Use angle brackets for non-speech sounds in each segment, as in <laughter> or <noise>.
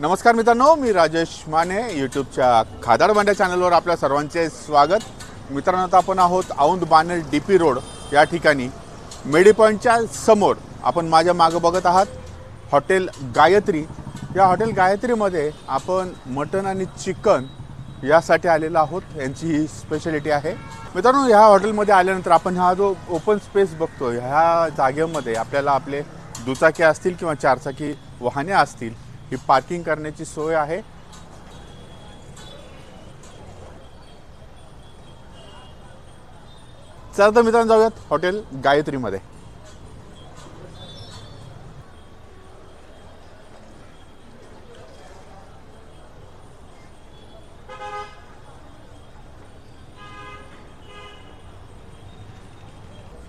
नमस्कार मित्रांनो मी राजेश माने यूट्यूबच्या खादाड भांड्या चॅनलवर आपल्या सर्वांचे स्वागत. मित्रांनो आता आपण आहोत Aundh Baner D P road या ठिकाणी. मेडी पॉईंटच्या समोर आपण माझ्या मागं बघत आहात हॉटेल गायत्री. या हॉटेल गायत्रीमध्ये आपण मटन आणि चिकन यासाठी आलेलो आहोत. यांची ही स्पेशालिटी आहे. मित्रांनो ह्या हॉटेलमध्ये आल्यानंतर आपण हा जो ओपन स्पेस बघतो ह्या जागेमध्ये आपल्याला आपले दुचाकी असतील किंवा चारचाकी वाहने असतील ही पार्किंग करण्याची सोय आहे. चला तर मित्रांनो जाऊयात हॉटेल गायत्रीमध्ये.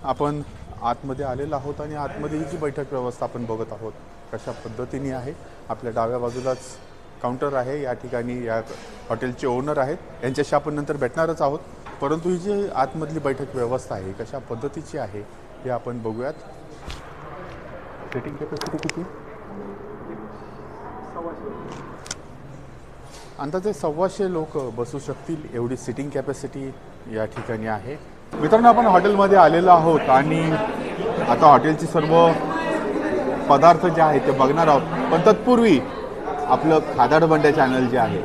आपण आतमध्ये आलेलो आहोत आणि आतमध्ये ही जी बैठक व्यवस्था आपण बघत आहोत. कशा पद्धतीने आहे आपल्या डाव्या बाजूलाच काउंटर आहे या ठिकाणी या हॉटेलचे ओनर आहेत. यांच्याशी आपण नंतर भेटणारच आहोत. परंतु ही जी आतमधली बैठक व्यवस्था आहे कशा पद्धतीची आहे हे आपण बघूयात. सिटिंग कॅपॅसिटी किती? अंदाजे सव्वाशे लोक बसू शकतील एवढी सिटिंग कॅपॅसिटी या ठिकाणी आहे. मित्रांनो आपण हॉटेलमध्ये आलेलो आहोत आणि आता हॉटेलची सर्व पदार्थ जे आहेत ते बघणार आहोत. पण तत्पूर्वी आपलं खादाड बंड्या चॅनल जे आहे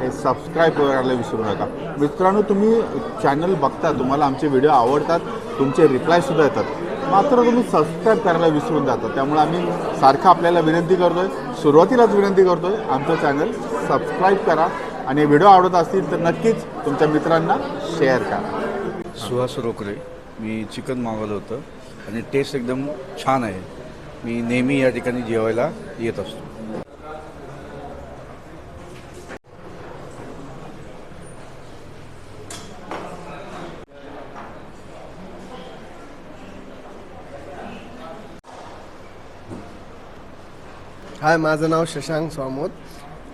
हे सबस्क्राईब करायला विसरू नका. मित्रांनो तुम्ही चॅनल बघता तुम्हाला आमचे व्हिडिओ आवडतात तुमचे रिप्लायसुद्धा येतात. मात्र तुम्ही सबस्क्राईब करायला विसरून जाता. त्यामुळे आम्ही सारखं आपल्याला विनंती करतोय सुरुवातीलाच विनंती करतोय आमचं चॅनल सबस्क्राईब करा. आणि व्हिडिओ आवडत असतील तर नक्कीच तुमच्या मित्रांना शेअर करा. सुहास रोकरे मी चिकन मागवलं होतं. आणि टेस्ट एकदम छान आहे. मी नेहमी या ठिकाणी जेवायला येत असतो. हाय माझं नाव शशांक स्वामोद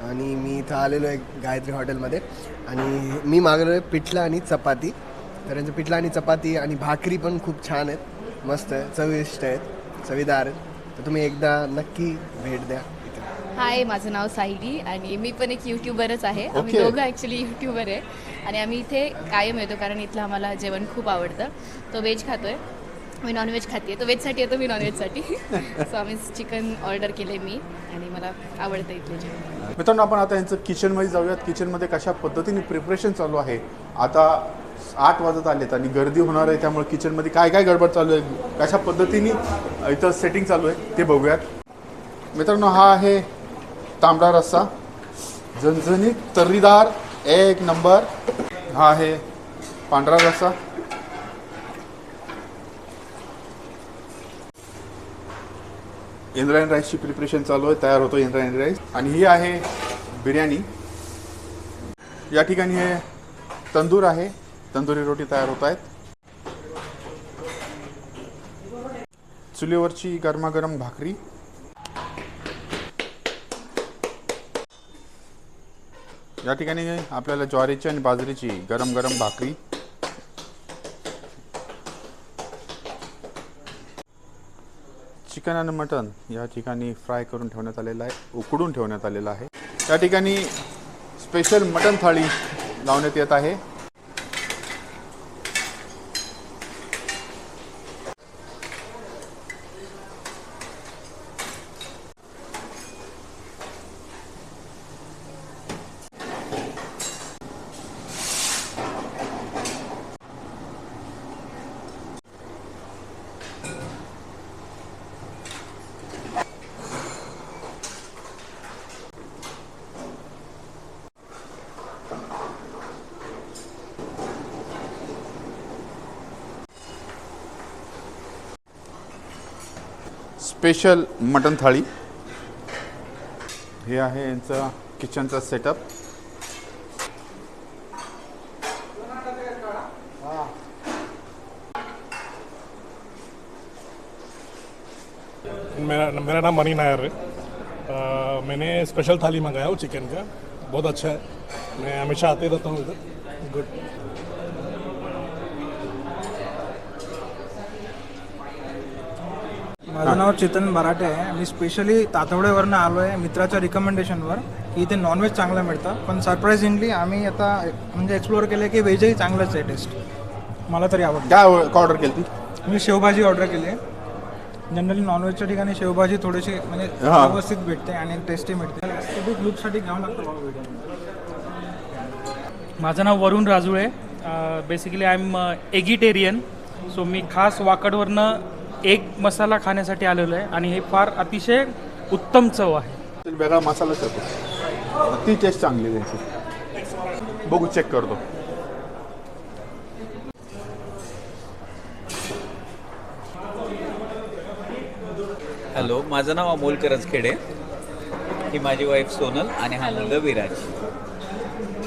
आणि मी इथं आलेलो आहे गायत्री हॉटेलमध्ये. आणि मी मागवलो आहे पिठलं आणि चपाती. तर यांचं पिठलं आणि चपाती आणि भाकरी पण खूप छान आहेत. मस्त आहे चविष्ट आहेत चवीदार आहेत. तर तुम्ही एकदा नक्की भेट द्या इथे. हाय माझं नाव साहिली आणि मी पण एक यूट्यूबरच आहे. आम्ही Okay. दोघं ॲक्च्युली यूट्यूबर आहे. आणि आम्ही इथे कायम येतो कारण इथलं आम्हाला जेवण खूप आवडतं. तो व्हेज खातोय. मी नॉनव्हेज खाते तो व्हेजसाठी येतो मी नॉनव्हेजसाठी सो <laughs> आम्ही चिकन ऑर्डर केले मी आणि मला आवडतं इथलं जेवण. मित्रांनो आपण आता यांचं किचनमध्ये जाऊयात. किचनमध्ये कशा पद्धतीने प्रिपरेशन चालू आहे? आता आठ वाजत आलेत आणि गर्दी होणार आहे त्यामुळे किचनमध्ये काय काय गडबड चालू आहे कशा पद्धतीने इथं सेटिंग चालू आहे ते बघूयात. मित्रांनो हा आहे तांबडा रस्सा. झणझणीत तर्रीदार एक नंबर. हा आहे पांढरा रस्सा. इंद्रायणी राईसची प्रिपरेशन चालू आहे तयार होतो इंद्रायणी राईस. आणि ही आहे बिर्याणी. या ठिकाणी हे तंदूर आहे. तंदुरी रोटी तयार होत आहेत. चुलीवरची गरमागरम भाकरी. या ठिकाणी आपल्याला ज्वारीची आणि बाजरीची गरम गरम भाकरी. चिकन आणि मटन या ठिकाणी फ्राय करून ठेवण्यात आलेलं आहे उकडून ठेवण्यात आलेलं आहे. या ठिकाणी स्पेशल मटन थाळी लावण्यात येत आहे. स्पेशल मटन थाळी. हे आहे यांचा किचनचा सेटअप मेरा मेरा नाम मनी नायर है। मैंने स्पेशल थाली मंगाया हूँ चिकन का। बहुत अच्छा है। मैं हमेशा आते रहता हूँ इधर। गुड माझं नाव चेतन बराटे आहे. मी स्पेशली तातवडेवरनं आलो आहे मित्राच्या रिकमेंडेशनवर की इथे नॉनव्हेज चांगलं मिळतं. पण सरप्राइझिंगली आम्ही आता म्हणजे एक्सप्लोअर केलं की व्हेजही चांगलंच आहे टेस्ट मला तरी आवडतं. काय ऑर्डर केली ती मी शेवभाजी ऑर्डर केली. आहे जनरली नॉनव्हेजच्या ठिकाणी शेवभाजी थोडीशी म्हणजे. व्यवस्थित भेटते आणि टेस्टी मिळते. एस्थेटिक लुकसाठी घ्यावं लागतं माझं नाव Varun Rajule. Basically I am eggetarian so मी खास वाकडवरनं एग मसाला खाण्यासाठी आलेलो आहे आणि हे फार अतिशय उत्तम चव आहे. वेगळा मसालाच येतो ती टेस्ट चांगली त्यांची बघू चेक करतो. हॅलो माझं नाव अमोल करंजखेडे. ही माझी वाईफ सोनल आणि हा मुलगा विराज.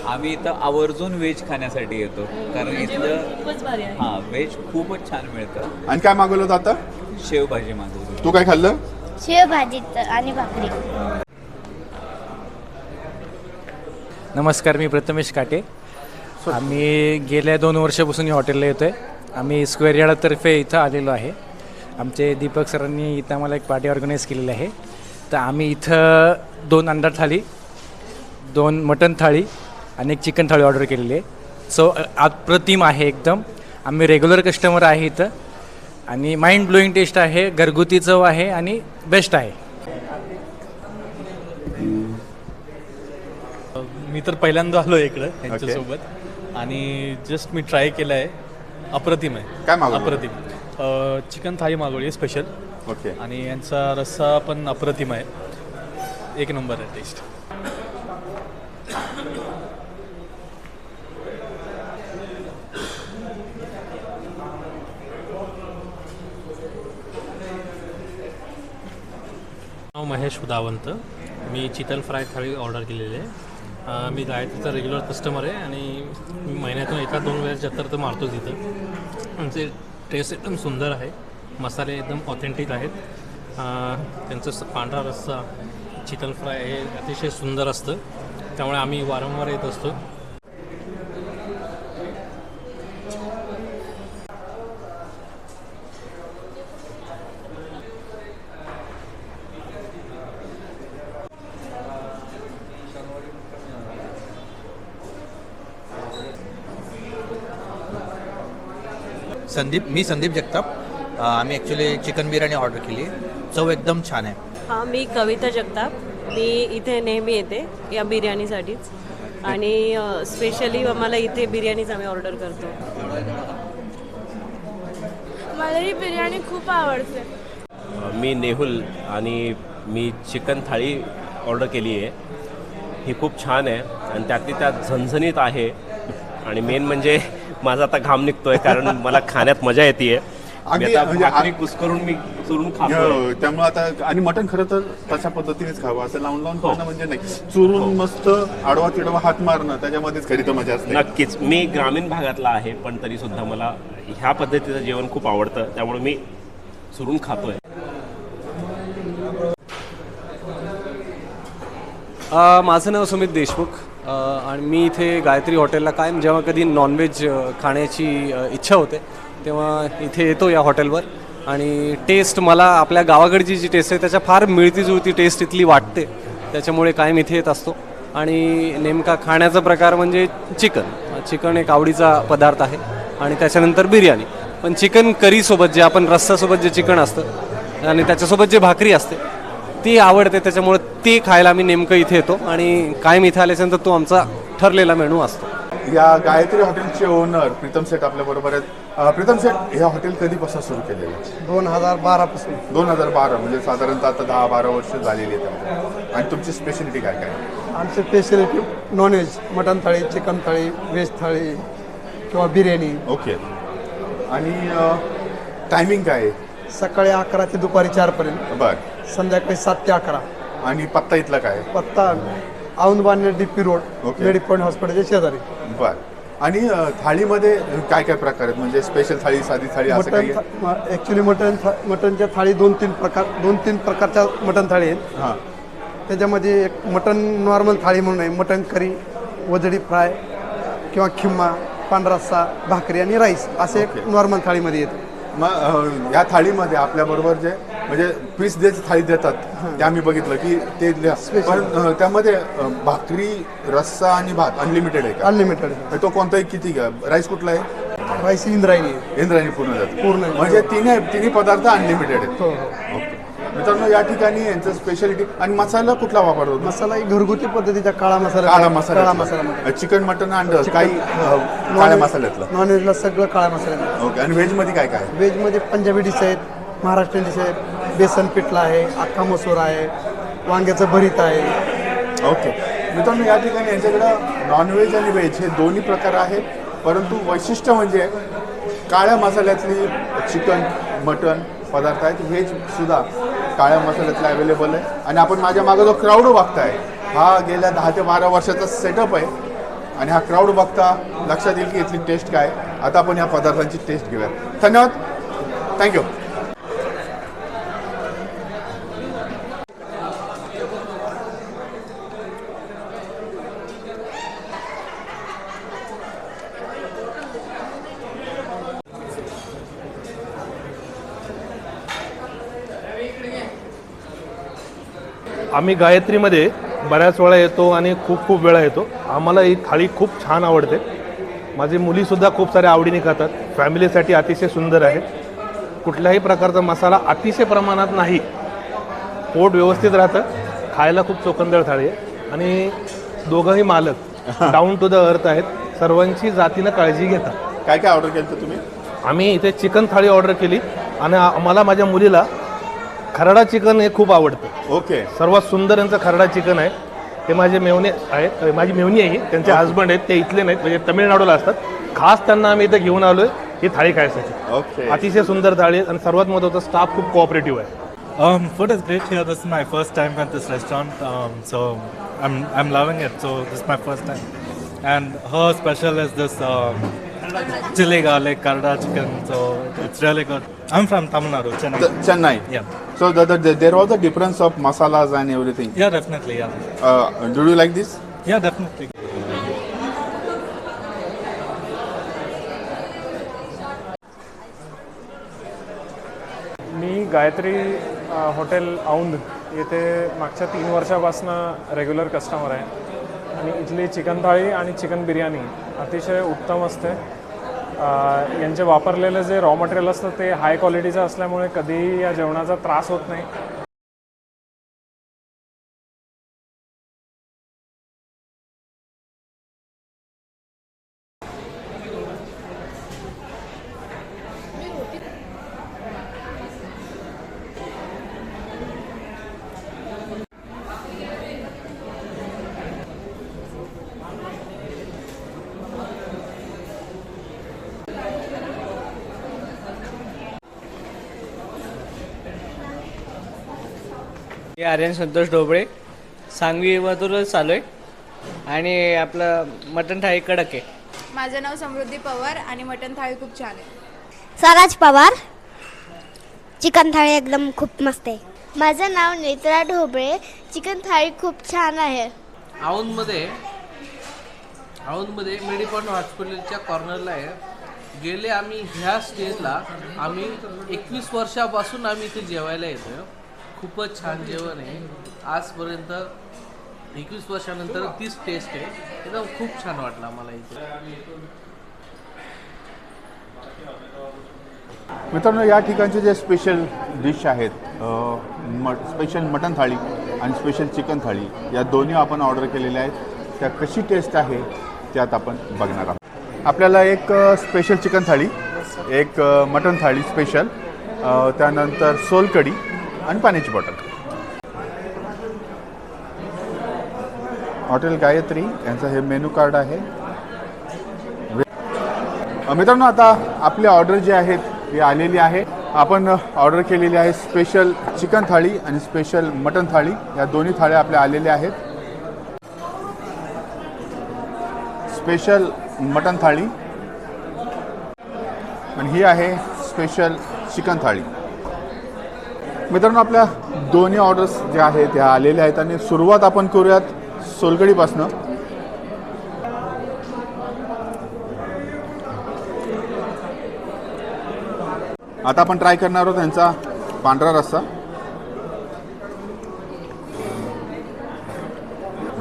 आम्ही इथं आवर्जून व्हेज खाण्यासाठी येतो. कारण इथलं हां व्हेज खूपच छान मिळतं. आणि काय मागवलं होतं आता? शेवभाजी मागवली तू काय खाल्लं? शेवभाजी आणि भाकरी. नमस्कार मी प्रथमेश काटे. आम्ही गेल्या दोन वर्षापासून या हॉटेलला येतो आहे आम्ही स्क्वेअर यार्डातर्फे इथं आलेलो आहे. आमचे दीपक सरांनी इथं आम्हाला एक पार्टी ऑर्गनाईज केलेली आहे. तर आम्ही इथं दोन अंडा थाळी दोन मटन थाळी आणि एक चिकन थाळी ऑर्डर केलेली आहे. सो अप्रतिम आहे एकदम. आम्ही रेग्युलर कस्टमर आहे इथं. आणि माइंड ब्लोईंग टेस्ट आहे घरगुती चव आहे आणि बेस्ट आहे. मी तर पहिल्यांदा आलो इकडं यांच्यासोबत. आणि जस्ट मी ट्राय केलं आहे अप्रतिम आहे. काय मागवलं? अप्रतिम. अ, चिकन थाळी मागवली आहे स्पेशल ओके आणि यांचा रस्सा पण अप्रतिम आहे. एक नंबर आहे टेस्ट नाव महेश उदावंत. मी चिकन फ्राय थाळी ऑर्डर केलेली आहे. मी गायत्रीचा रेग्युलर कस्टमर आहे आणि मी महिन्यातून एका दोन वेळेस चक्कर तर मारतोच इथं. त्यांचे टेस्ट एकदम सुंदर आहे. मसाले एकदम ऑथेंटिक आहेत. त्यांचं पांढरा रस्सा चिकन फ्राय हे अतिशय सुंदर असतं. त्यामुळे आम्ही वारंवार येत असतो. संदीप मी संदीप जगताप. आम्ही ॲक्च्युली चिकन बिर्याणी ऑर्डर केली. चव एकदम छान आहे. हां मी कविता जगताप. मी इथे नेहमी येते या बिर्याणीसाठीच. आणि स्पेशली आम्हाला इथे बिर्याणीच आम्ही ऑर्डर करतो. मला ही बिर्याणी खूप आवडते. मी नेहुल आणि मी चिकन थाळी ऑर्डर केली आहे. ही खूप छान आहे आणि त्यातली त्यात झणझणीत आहे. आणि मेन म्हणजे माझा आता घाम निघतोय कारण मला खाण्यात मजा येते अगदी म्हणजे कुस्करून मी चुरून हो, त्यामुळे आता आणि मटण खरं तर तशा पद्धतीनेच खावं असं लावून लावून खाणं म्हणजे नाही. चुरून मस्त आडवा तिडवा हात मारणं त्याच्यामध्येच खरी तर मजा असते. नक्कीच. मी ग्रामीण भागातला आहे पण तरी सुद्धा मला ह्या पद्धतीचं जेवण खूप आवडतं. त्यामुळे मी चुरून खातोय. माझं नाव सुमित देशमुख. आणि मी इथे गायत्री हॉटेलला कायम जेव्हा कधी नॉनव्हेज खाण्याची इच्छा होते तेव्हा इथे येतो या हॉटेलवर. आणि टेस्ट मला आपल्या गावाकडची जी टेस्ट आहे त्याच्या फार मिळती जुळती टेस्ट इथली वाटते. त्याच्यामुळे कायम इथे येत असतो. आणि नेमका खाण्याचा प्रकार म्हणजे चिकन. चिकन एक आवडीचा पदार्थ आहे. आणि त्याच्यानंतर बिर्याणी. पण चिकन करीसोबत जे आपण रस्सासोबत जे चिकन असतं आणि त्याच्यासोबत जे भाकरी असते ती आवडते त्याच्यामुळे ती खायला आम्ही नेमकं इथे येतो. आणि कायम इथे आल्याच्यानंतर तो आमचा ठरलेला मेनू असतो. या गायत्री हॉटेलचे ओनर प्रीतम शेठ आपल्या बरोबर आहेत. प्रीतम शेठ हे हॉटेल कधीपासून सुरू केलेलं दोन हजार बारापासून दोन हजार बारा म्हणजे साधारणतः आता दहा बारा वर्ष झालेली आहेत त्यामध्ये. आणि तुमची स्पेशालिटी काय काय? आमची स्पेशलिटी नॉनव्हेज मटन थाळी चिकन थाळी व्हेज थाळी किंवा बिर्याणी. ओके आणि टायमिंग काय आहे? सकाळी अकरा ते दुपारी चारपर्यंत. बर. संध्याकाळी सात ते अकरा. आणि पत्ता इथला काय? पत्ता औंध बांधणे D P road okay. Medic point हॉस्पिटलच्या शेजारी. बर. आणि अं, थाळीमध्ये काय काय प्रकार आहेत? म्हणजे स्पेशल थाळी साधी थाळी असं काही? मटन ॲक्च्युली मटन था मटनच्या थाळी दोन तीन प्रकार दोन तीन प्रकारच्या मटन थाळी आहेत. हां. त्याच्यामध्ये एक मटन नॉर्मल थाळी म्हणून आहे. मटन करी वजडी फ्राय किंवा खिम्मा पांढरा रस्सा भाकरी आणि राईस असे ओके. नॉर्मल थाळीमध्ये येतं. मग अं, या थाळीमध्ये आपल्याबरोबर जे म्हणजे पीस द्यायची थाळी देतात ते आम्ही बघितलं की ते. पण अ, त्यामध्ये अ, भाकरी रस्सा आणि भात अनलिमिटेड आहे का? अनलिमिटेड तो कोणताही किती का राईस कुठला आहे? राईस इंद्रायणी इंद्रायणी पूर्ण जाते. पूर्ण. आहे. म्हणजे तिन्ही तिन्ही पदार्थ अनलिमिटेड आहेत. हो हो. ओके. मित्रांनो या ठिकाणी यांचं स्पेशालिटी आणि मसाला कुठला वापरतो? मसाला एक घरगुती पद्धतीचा काळा मसाला. काळा काळा मसाला मसाला चिकन मटन अंड काही अ, काळ्या मसाल्यातलं. नॉनव्हेजला सगळं काळा मसाला ओके. आणि व्हेजमध्ये काय काय? व्हेजमध्ये पंजाबी डिश आहेत. महाराष्ट्रीयन डिश बेसन पिठला आहे अख्खा मसूर आहे वांग्याचं भरीत आहे. ओके. मित्रांनो या ठिकाणी यांच्याकडं नॉनव्हेज आणि व्हेज हे दोन्ही प्रकार आहेत. परंतु वैशिष्ट्य म्हणजे काळ्या मसाल्यातली चिकन मटन पदार्थ आहेत. व्हेज सुद्धा काळ्या मसाल्यातलं अवेलेबल आहे. आणि आपण माझ्या मागं जो क्राऊड बघताय हा गेल्या दहा ते बारा वर्षाचा सेटअप आहे. आणि हा क्राऊड बघता लक्षात येईल की इथली टेस्ट काय. आता आपण या पदार्थांची टेस्ट घेऊया धन्यवाद. थँक्यू आम्ही गायत्रीमध्ये बऱ्याच वेळा येतो आणि खूप खूप वेळा येतो. आम्हाला ही थाळी खूप छान आवडते. माझी मुलीसुद्धा खूप साऱ्या आवडीने खातात. फॅमिलीसाठी अतिशय सुंदर आहे. कुठल्याही प्रकारचा मसाला अतिशय प्रमाणात नाही. पोट व्यवस्थित राहतं. खायला खूप चोकंदळ थाळी आहे. आणि दोघंही मालक डाऊन टू द अर्थ आहेत. सर्वांची जातीनं काळजी घेतात. काय काय ऑर्डर केलं तुम्ही? आम्ही इथे चिकन थाळी ऑर्डर केली. आणि आम्हाला माझ्या मुलीला खरडा चिकन हे खूप आवडतं ओके सर्वात सुंदर यांचं खरडा चिकन आहे ते माझे मेवणे आहेत अ, माझी मेवणी आहे ही. त्यांचे हस्बंड आहेत ते इथले नाहीत म्हणजे तमिळनाडूला असतात खास त्यांना आम्ही इथं घेऊन आलोय ही थाळी खायसाठी ओके अतिशय सुंदर थाळी आहे आणि सर्वात महत्त्वाचं स्टाफ खूप कोऑपरेटिव्ह आहे Um, food is great here. This is my first time at this restaurant, um, so I'm I'm loving it. So this is my first time, and her special is this um, chili garlic karda chicken. So it's really good. I'm from Tamil Nadu, Chennai. The- Chennai. Yeah. So the, the, there was a difference of masalas and everything. Yeah, definitely. Yeah. Uh, do you like this? Yeah, definitely. मी Gayatri hotel Aundh येथे मागच्या तीन वर्षापासून regular customer आहे आणि इथली chicken थाळी आणि चिकन बिर्याणी अतिशय उत्तम असते यांचे वापरलेलं जे रॉ मटेरियल असतं ते हाय क्वालिटीचं असल्यामुळे कधीही या जेवणाचा त्रास होत नाही. मी आर्यन संतोष ढोबळे सांगवी मधूनच चालू आहे आणि आपलं मटण थाळी कडक. आहे माझं नाव समृद्धी पवार आणि मटण थाळी खूप छान आहे. स्वराज पवार. चिकन थाळी एकदम खूप मस्त आहे. माझं नाव नेत्रा ढोबळे. चिकन थाळी खूप छान आहे. औंधमध्ये औंधमध्ये मेडिपॉन हॉस्पिटलच्या कॉर्नरला आहे. गेले आम्ही ह्या स्टेजला आम्ही एकवीस वर्षापासून आम्ही इथे जेवायला येतो खूपच छान जेवण आहे. आजपर्यंत एकवीस वर्षानंतर तीच टेस्ट आहे. एकदम खूप छान वाटलं आम्हाला इथे. मित्रांनो या ठिकाणचे जे स्पेशल डिश आहेत मट म स्पेशल मटन थाळी आणि स्पेशल चिकन थाळी या दोन्ही आपण ऑर्डर केलेल्या आहेत. त्या कशी टेस्ट आहे त्यात आपण बघणार आहोत. आपल्याला एक स्पेशल चिकन थाळी एक मटन थाळी स्पेशल त्यानंतर सोलकढी आणि पाण्याची बॉटल. हॉटेल गायत्री यांचं हे मेनू कार्ड आहे. मित्रांनो आता आपली ऑर्डर जी आहेत ती आलेली आहे. आपण ऑर्डर केलेली आहे स्पेशल चिकन थाळी आणि स्पेशल मटन थाळी. या दोन्ही थाळ्या आपल्या आलेल्या आहेत. स्पेशल मटन थाळी. आणि ही आहे स्पेशल चिकन थाळी. मित्रांनो आपल्या दोन्ही ऑर्डर्स ज्या आहेत ह्या आलेल्या आहेत आणि सुरुवात आपण करूयात सोलकडीपासनं आता आपण ट्राय करणार आहोत त्यांचा पांढरा रस्सा.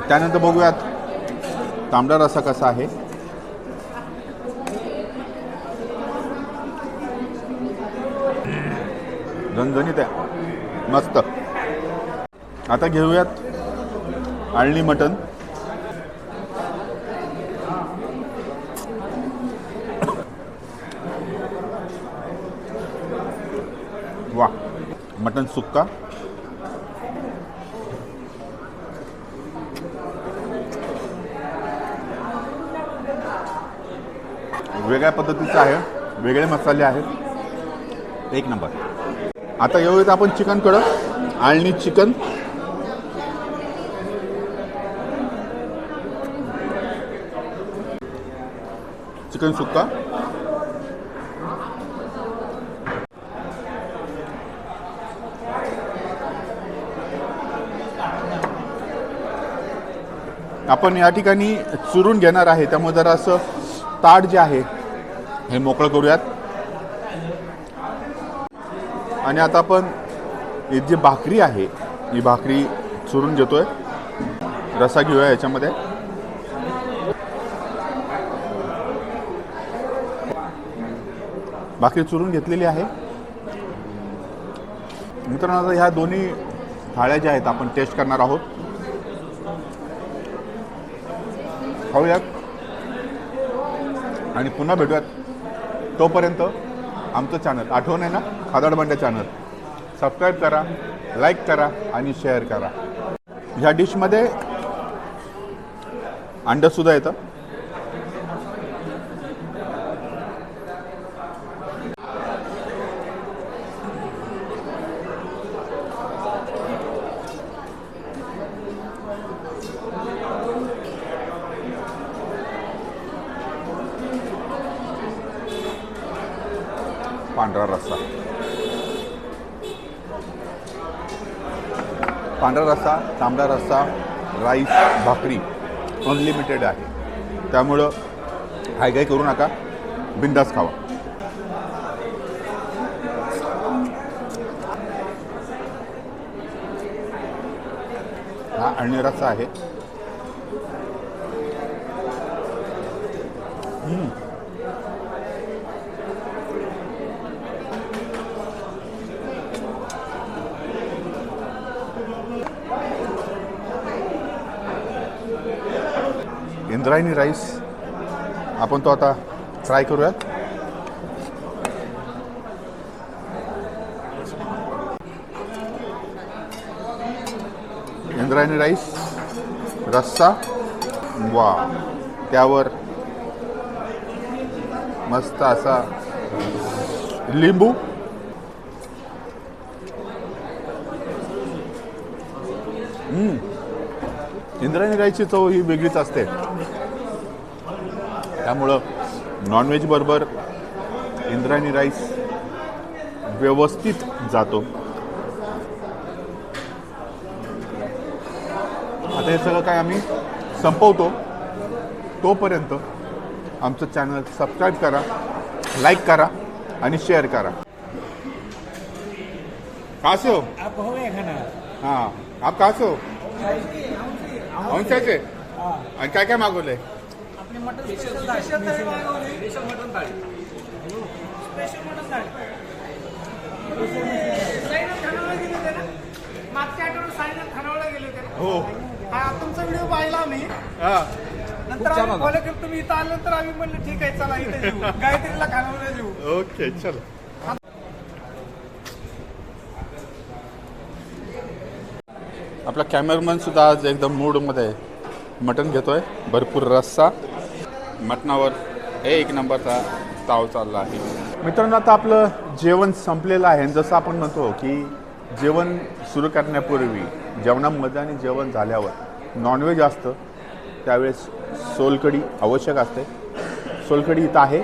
त्यानंतर बघूयात तांबडा रस्सा कसा आहे. झणझणीत आहे. मस्त. आता घेऊयात आळणी मटण. वा मटण सुक्का. वेगळ्या पद्धतीचं आहे वेगळे मसाले आहेत. एक नंबर. आता येऊयात आपण चिकन कडक आळणी चिकन. चिकन सुक्का. आपण या ठिकाणी चुरून घेणार आहे. त्यामुळे जरा असं ताट जे आहे हे मोकळं करूयात. आणि आता आपण ही जी भाकरी आहे ही भाकरी चुरून घेतो आहे रसा घेऊया याच्यामध्ये. भाकरी चुरून घेतलेली आहे. मित्रांनो आता ह्या दोन्ही थाळ्या ज्या आहेत आपण टेस्ट करणार आहोत. खाऊयात. आणि पुन्हा भेटूयात तोपर्यंत. आमचं चॅनल आठवण आहे ना? खादाड चॅनल सबस्क्राईब करा लाईक करा आणि शेअर करा. ह्या डिशमध्ये अंडंसुद्धा येतं पांढरा रस्सा पांढरा रस्सा तांबडा रस्सा राईस भाकरी अनलिमिटेड आहे. त्यामुळं हाय काय करू नका. बिंदास खावा. हा आणि रस्सा आहे. इंद्रायणी राईस. आपण तो आता ट्राय करूयात. इंद्रायणी राईस रस्सा. वा त्यावर मस्त असा लिंबू. राईसची चव ही वेगळीच असते. त्यामुळं नॉनव्हेज बरोबर इंद्रायणी राईस व्यवस्थित जातो. आता हे सगळं काय आम्ही संपवतो. तोपर्यंत आमचं चॅनल सबस्क्राईब करा लाईक करा आणि शेअर करा. कहाँ से हो आप हो गए खाना? हाँ. आप कहाँ से हो औंशाचे आणि काय काय मागवलंय? मागच्या आठवड्यात साईनाथ गेले होते ना? हो. हा तुमचा व्हिडिओ पाहिला आम्ही. हा. नंतर आम्ही फॉलो केलं. तुम्ही इथं आल्यानंतर आम्ही म्हणलं ठीक आहे चला इथे <laughs> येऊ गायत्रीला खानावळला येऊ ओके चल. आपला कॅमेरमनसुद्धा आज एकदम मूडमध्ये आहे. मटण आहे भरपूर रस्सा. मटणावर एक नंबरचा ताव चालला आहे. मित्रांनो आता आपलं जेवण संपलेलं आहे. जसं आपण म्हणतो की जेवण सुरू करण्यापूर्वी जेवणामध्ये आणि जेवण झाल्यावर नॉनव्हेज असतं. त्यावेळेस सोलकडी आवश्यक असते. सोलकडी इथं आहे.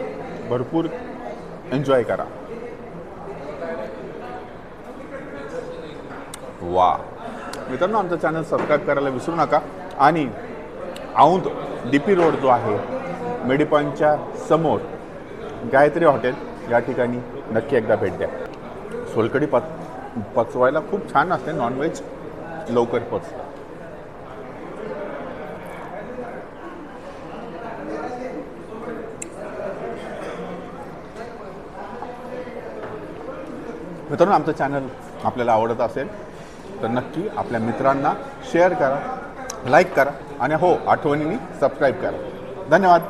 भरपूर एन्जॉय करा. वा मित्रांनो आमचं चॅनल सबस्क्राईब करायला विसरू नका. आणि औंध डी पी रोड जो आहे मेडिपॉईंटच्या समोर गायत्री हॉटेल या ठिकाणी नक्की एकदा भेट द्या. सोलकडी पच पचवायला खूप छान असते नॉनव्हेज लवकर पचतं मित्रांनो आमचं चॅनल आपल्याला आवडत असेल तर नक्की आपल्या मित्रांना शेअर करा लाईक करा आणि हो आठवणीने सबस्क्राईब करा. धन्यवाद.